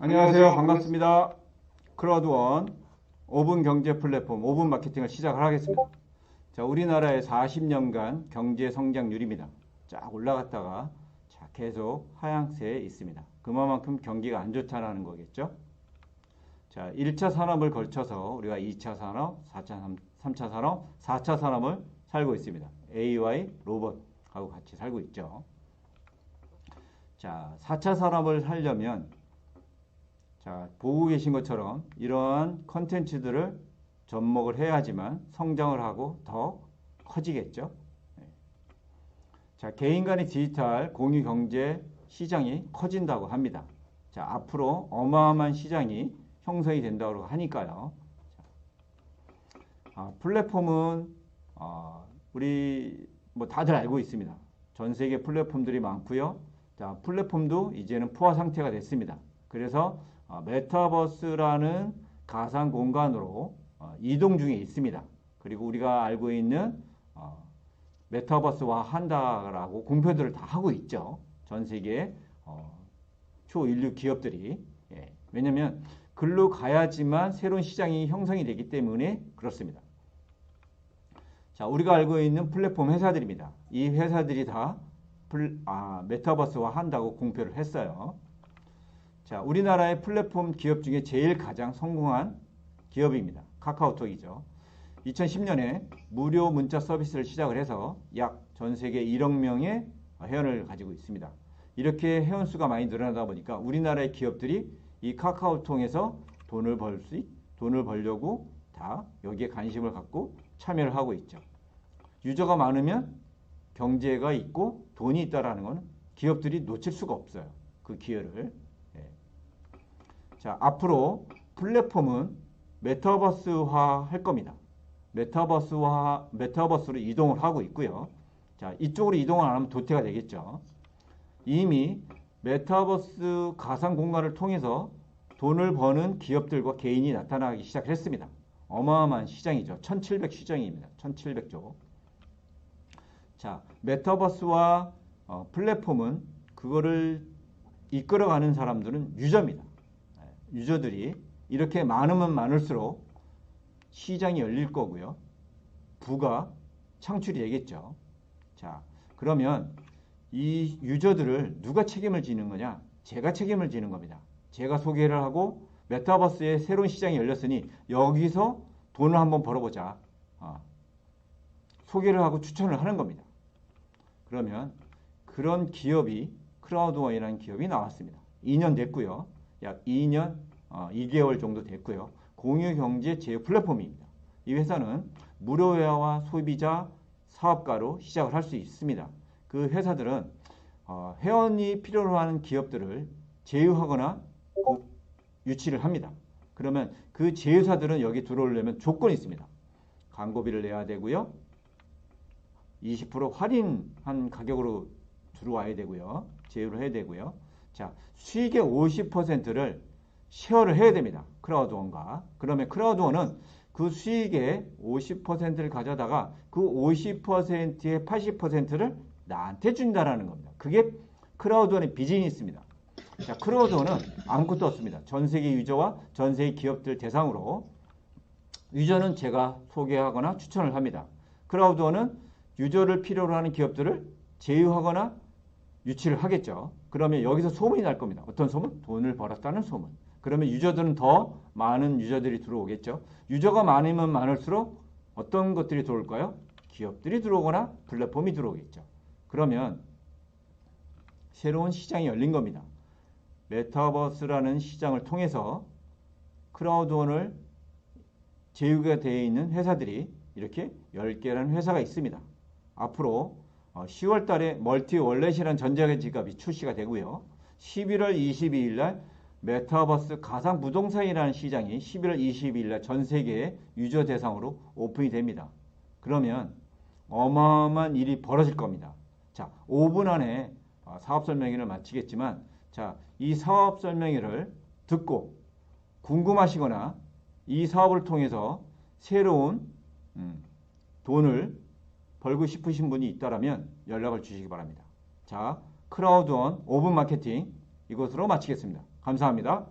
안녕하세요. 반갑습니다. 크라우드원 5분 경제 플랫폼 5분 마케팅을 시작을 하겠습니다. 자, 우리나라의 40년간 경제 성장률입니다. 쫙 올라갔다가 자, 계속 하향세에 있습니다. 그만큼 경기가 안 좋다는 거겠죠. 자, 1차 산업을 걸쳐서 우리가 2차 산업, 4차, 3차 산업, 4차 산업을 살고 있습니다. AI, 로봇하고 같이 살고 있죠. 자, 4차 산업을 살려면 자, 보고 계신 것처럼 이러한 컨텐츠들을 접목을 해야지만 성장을 하고 더 커지겠죠. 네. 자, 개인 간의 디지털 공유 경제 시장이 커진다고 합니다. 자, 앞으로 어마어마한 시장이 형성이 된다고 하니까요. 자, 아, 플랫폼은 어, 우리 뭐 다들 알고 있습니다. 전 세계 플랫폼들이 많고요. 자, 플랫폼도 이제는 포화 상태가 됐습니다. 그래서 어, 메타버스라는 가상 공간으로 어, 이동 중에 있습니다. 그리고 우리가 알고 있는 어, 메타버스화 한다라고 공표들을 다 하고 있죠. 전 세계 어, 초인류 기업들이 예. 왜냐하면 글로 가야지만 새로운 시장이 형성이 되기 때문에 그렇습니다. 자, 우리가 알고 있는 플랫폼 회사들입니다. 이 회사들이 다 플, 아, 메타버스화 한다고 공표를 했어요. 자, 우리나라의 플랫폼 기업 중에 제일 가장 성공한 기업입니다. 카카오톡이죠. 2010년에 무료 문자 서비스를 시작을 해서 약 전 세계 1억 명의 회원을 가지고 있습니다. 이렇게 회원 수가 많이 늘어나다 보니까 우리나라의 기업들이 이 카카오톡에서 돈을 벌 수, 돈을 벌려고 다 여기에 관심을 갖고 참여를 하고 있죠. 유저가 많으면 경제가 있고 돈이 있다라는 것은 기업들이 놓칠 수가 없어요. 그 기회를. 예. 자, 앞으로 플랫폼은 메타버스화 할 겁니다. 메타버스화, 메타버스로 이동을 하고 있고요. 자, 이쪽으로 이동을 안 하면 도태가 되겠죠. 이미 메타버스 가상 공간을 통해서 돈을 버는 기업들과 개인이 나타나기 시작했습니다. 어마어마한 시장이죠. 1700 시장입니다. 1700조. 자, 메타버스와 어, 플랫폼은 그거를 이끌어가는 사람들은 유저입니다. 네, 유저들이 이렇게 많으면 많을수록 시장이 열릴 거고요. 부가 창출이 되겠죠. 자, 그러면 이 유저들을 누가 책임을 지는 거냐? 제가 책임을 지는 겁니다. 제가 소개를 하고 메타버스의 새로운 시장이 열렸으니 여기서 돈을 한번 벌어보자. 어, 소개를 하고 추천을 하는 겁니다. 그러면 그런 기업이 크라우드원이라는 기업이 나왔습니다. 2년 됐고요. 약 2년 어, 2개월 정도 됐고요. 공유경제 제휴 플랫폼입니다. 이 회사는 무료회화와 소비자 사업가로 시작을 할 수 있습니다. 그 회사들은 어, 회원이 필요로 하는 기업들을 제휴하거나 유치를 합니다. 그러면 그 제휴사들은 여기 들어오려면 조건이 있습니다. 광고비를 내야 되고요. 20% 할인한 가격으로 들어와야 되고요. 제휴를 해야 되고요. 자, 수익의 50%를 쉐어를 해야 됩니다. 크라우드원과. 그러면 크라우드원은 그 수익의 50%를 가져다가 그 50%의 80%를 나한테 준다라는 겁니다. 그게 크라우드원의 비즈니스입니다. 자, 크라우드원은 아무것도 없습니다. 전 세계 유저와 전 세계 기업들 대상으로 유저는 제가 소개하거나 추천을 합니다. 크라우드원은 유저를 필요로 하는 기업들을 제휴하거나 유치를 하겠죠. 그러면 여기서 소문이 날 겁니다. 어떤 소문? 돈을 벌었다는 소문. 그러면 유저들은 더 많은 유저들이 들어오겠죠. 유저가 많으면 많을수록 어떤 것들이 들어올까요? 기업들이 들어오거나 플랫폼이 들어오겠죠. 그러면 새로운 시장이 열린 겁니다. 메타버스라는 시장을 통해서 크라우드원을 제휴가 되어 있는 회사들이 이렇게 10개라는 회사가 있습니다. 앞으로 10월 달에 멀티 월렛이라는 전자계 지갑이 출시가 되고요. 11월 22일 날 메타버스 가상 부동산이라는 시장이 11월 22일 날 전 세계 유저 대상으로 오픈이 됩니다. 그러면 어마어마한 일이 벌어질 겁니다. 자, 5분 안에 사업 설명회를 마치겠지만 자, 이 사업 설명회를 듣고 궁금하시거나 이 사업을 통해서 새로운 음, 돈을 벌고 싶으신 분이 있다면 연락을 주시기 바랍니다. 자, 크라우드원 5분 마케팅 이것으로 마치겠습니다. 감사합니다.